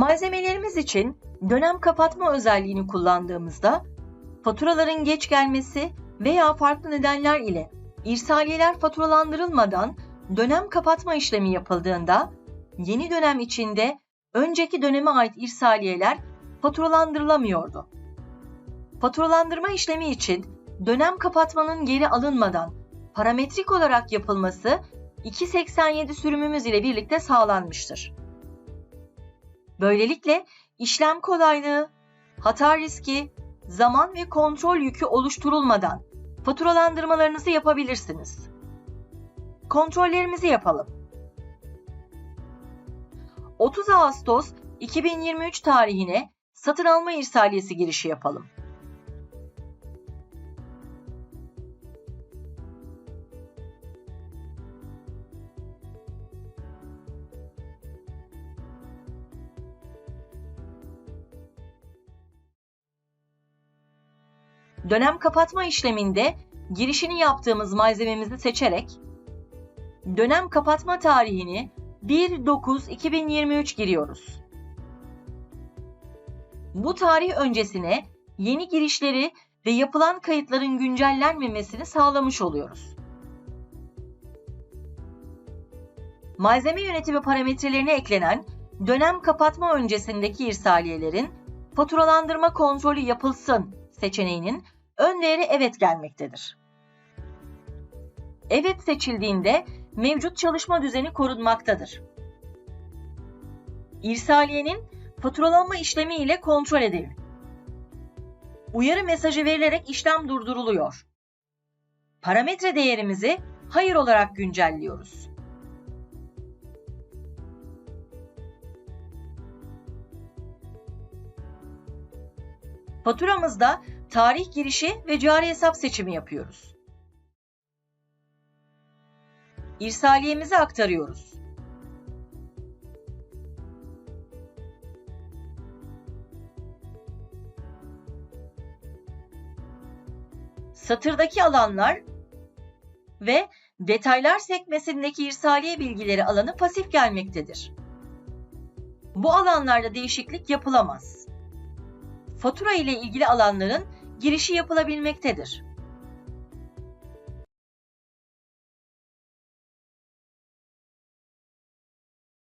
Malzemelerimiz için dönem kapatma özelliğini kullandığımızda faturaların geç gelmesi veya farklı nedenler ile irsaliyeler faturalandırılmadan dönem kapatma işlemi yapıldığında yeni dönem içinde önceki döneme ait irsaliyeler faturalandırılamıyordu. Faturalandırma işlemi için dönem kapatmanın geri alınmadan parametrik olarak yapılması 287 sürümümüz ile birlikte sağlanmıştır. Böylelikle işlem kolaylığı, hata riski, zaman ve kontrol yükü oluşturulmadan faturalandırmalarınızı yapabilirsiniz. Kontrollerimizi yapalım. 30 Ağustos 2023 tarihine satın alma irsaliyesi girişi yapalım. Dönem kapatma işleminde girişini yaptığımız malzememizi seçerek dönem kapatma tarihini 1.9.2023 giriyoruz. Bu tarih öncesine yeni girişleri ve yapılan kayıtların güncellenmemesini sağlamış oluyoruz. Malzeme yönetimi parametrelerine eklenen dönem kapatma öncesindeki irsaliyelerin faturalandırma kontrolü yapılsın seçeneğinin ön değeri evet gelmektedir. Evet seçildiğinde mevcut çalışma düzeni korunmaktadır. İrsaliyenin faturalanma işlemi ile kontrol edilir. Uyarı mesajı verilerek işlem durduruluyor. Parametre değerimizi hayır olarak güncelliyoruz. Faturamızda tarih girişi ve cari hesap seçimi yapıyoruz. İrsaliyemizi aktarıyoruz. Satırdaki alanlar ve detaylar sekmesindeki irsaliye bilgileri alanı pasif gelmektedir. Bu alanlarda değişiklik yapılamaz fatura ile ilgili alanların girişi yapılabilmektedir.